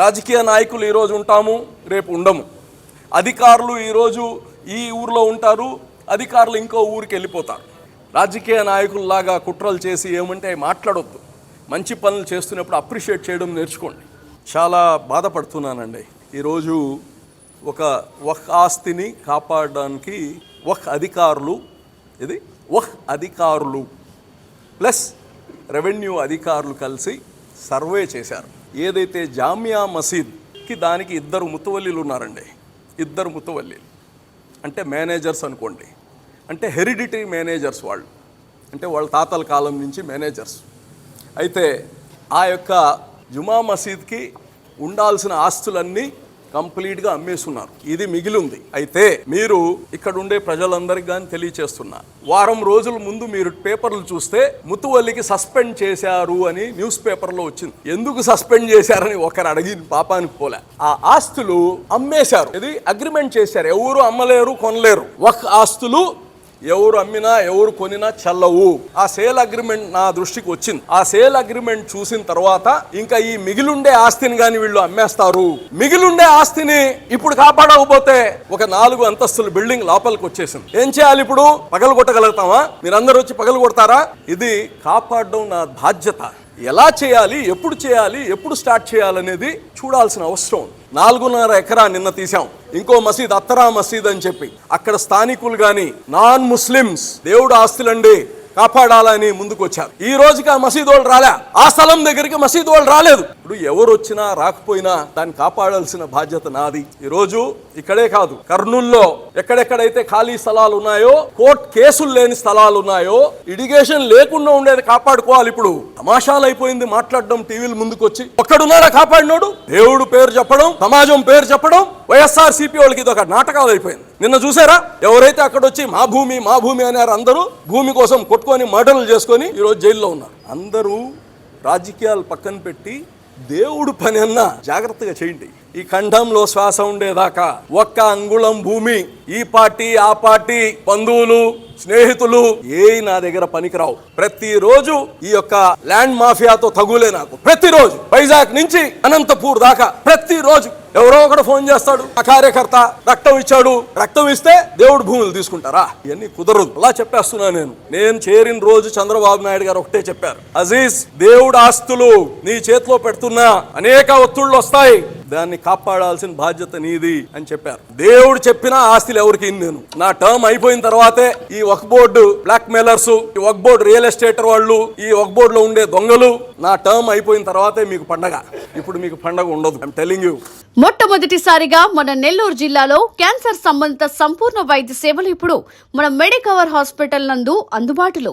రాజకీయ నాయకులు ఈరోజు ఉంటాము రేపు ఉండము. అధికారులు ఈరోజు ఈ ఊర్లో ఉంటారు అధికారులు ఇంకో ఊరికి వెళ్ళిపోతారు. రాజకీయ నాయకుల్లాగా కుట్రలు చేసి ఏమంటే మాట్లాడొద్దు. మంచి పనులు చేస్తున్నప్పుడు అప్రిషియేట్ చేయడం నేర్చుకోండి. చాలా బాధపడుతున్నానండి. ఈరోజు ఒక వక్ ఆస్తిని కాపాడడానికి వక్ అధికారులు ఇది వహ్ అధికారులు ప్లస్ రెవెన్యూ అధికారులు కలిసి సర్వే చేశారు. ఏదైతే జామియా మసీద్కి దానికి ఇద్దరు ముతువల్లిలు ఉన్నారండి. ఇద్దరు ముతువల్లిలు. అంటే మేనేజర్స్ అనుకోండి. అంటే హెరిడిటరీ మేనేజర్స్ వాళ్ళు. అంటే వాళ్ళ తాతల కాలం నుంచి మేనేజర్స్. అయితే ఆ యొక్క జుమా మసీద్కి ఉండాల్సిన ఆస్తులన్నీ కంప్లీట్గా అమ్మేస్తున్నారు. ఇది మిగిలి ఉంది అయితే మీరు ఇక్కడ ఉండే ప్రజలందరికీ కానీ తెలియచేస్తున్నా. వారం రోజుల ముందు మీరు పేపర్లు చూస్తే ముతువల్లికి సస్పెండ్ చేశారు అని న్యూస్ పేపర్లో వచ్చింది. ఎందుకు సస్పెండ్ చేశారని ఒకరు అడిగి పాపానికి పోలే. ఆ ఆస్తులు అమ్మేశారు. ఇది అగ్రిమెంట్ చేశారు. ఎవరు అమ్మలేరు కొనలేరు. ఒక ఆస్తులు ఎవరు అమ్మినా ఎవరు కొనినా చల్లవు. ఆ సేల్ అగ్రిమెంట్ నా దృష్టికి వచ్చింది. ఆ సేల్ అగ్రిమెంట్ చూసిన తర్వాత ఇంకా ఈ మిగిలుండే ఆస్తిని కానీ వీళ్ళు అమ్మేస్తారు. మిగిలిండే ఆస్తిని ఇప్పుడు కాపాడకపోతే ఒక నాలుగు అంతస్తుల బిల్డింగ్ లోపలికి వచ్చేసింది. ఏం చేయాలి ఇప్పుడు? పగలు కొట్టగలుగుతామా మీరందరూ వచ్చి పగలు కొడతారా ఇది కాపాడడం నా బాధ్యత. ఎలా చేయాలి ఎప్పుడు చేయాలి ఎప్పుడు స్టార్ట్ చేయాలనేది చూడాల్సిన అవసరం నాలుగున్నర ఎకరా నిన్న తీసాం ఇంకో మసీద్ అత్తరా మసీద్ అని చెప్పి. అక్కడ స్థానికులు కానీ నాన్ ముస్లిమ్స్ దేవుడు ఆస్తులండి. కాపాడాలని ముందుకు వచ్చారు ఈ రోజుకి ఆ మసీదు వాళ్ళు రాలే. ఆ స్థలం దగ్గరికి మసీదు వాళ్ళు రాలేదు. ఇప్పుడు ఎవరు వచ్చినా రాకపోయినా దాన్ని కాపాడాల్సిన బాధ్యత నాది. ఈ రోజు ఇక్కడే కాదు కర్నూల్లో ఎక్కడెక్కడైతే ఖాళీ స్థలాలు ఉన్నాయో కోర్ట్ కేసులు లేని స్థలాలు ఉన్నాయో ఇడిగేషన్ లేకుండా ఉండేది కాపాడుకోవాలి ఇప్పుడు. తమాషాలు అయిపోయింది మాట్లాడడం టీవీలు ముందుకు వచ్చి ఒక్కడున్నాడా కాపాడినోడు? దేవుడు పేరు చెప్పడం సమాజం పేరు చెప్పడం వైఎస్ఆర్సీపీ వాళ్ళకి ఇది ఒక నాటకాలు అయిపోయింది. నిన్న చూసారా? ఎవరైతే అక్కడ వచ్చి మా భూమి మా భూమి అన్నారు అందరూ భూమి కోసం కొట్టుకొని మర్డర్లు చేసుకొని ఈరోజు జైల్లో ఉన్నారు. అందరూ రాజకీయాలు పక్కన పెట్టి దేవుడు పని అన్నా జాగ్రత్తగా చేయండి. ఈ ఖండంలో శ్వాస ఉండేదాకా ఒక్క అంగుళం భూమి ఈ పార్టీ ఆ పార్టీ బంధువులు స్నేహితులు ఏ నా దగ్గర పనికిరావు. ప్రతిరోజు ఈ యొక్క ల్యాండ్ మాఫియాతో తగులే నాకు. ప్రతిరోజు వైజాగ్ నుంచి అనంతపూర్ దాకా ప్రతిరోజు ఎవరో ఒకడు ఫోన్ చేస్తాడు. ఆ కార్యకర్త రక్తం ఇచ్చాడు. రక్తం ఇస్తే దేవుడు భూములు తీసుకుంటారా? ఇవన్నీ కుదరదు. అలా చెప్పేస్తున్నా నేను. నేను చేరిన రోజు చంద్రబాబు నాయుడు గారు ఒకటే చెప్పారు. అజీజ్ దేవుడు ఆస్తులు నీ చేతిలో పెడుతున్నా. అనేక ఒత్తుళ్ళు వస్తాయి. దాన్ని కాపాడాల్సిన బాధ్యత నీది అని చెప్పారు. దేవుడు చెప్పిన ఆస్తులు ఎవరికి నేను. నా టర్మ్ అయిపోయిన తర్వాతే ఈ ఒక బోర్డు బ్లాక్ మెయిలర్స్ ఈ ఒక బోర్డు రియల్ ఎస్టేట్ వాళ్ళు ఈ వక్ బోర్డులో ఉండే దొంగలు నా టర్మ్ అయిపోయిన తర్వాతే మీకు పండగ. ఇప్పుడు మీకు పండగ ఉండదు. ఐమ్ టెలింగ్ యూ మొట్టమొదటిసారిగా మన నెల్లూరు జిల్లాలో క్యాన్సర్ సంబంధిత సంపూర్ణ వైద్య సేవలు ఇప్పుడు మన మెడికవర్ హాస్పిటల్ నందు అందుబాటులో.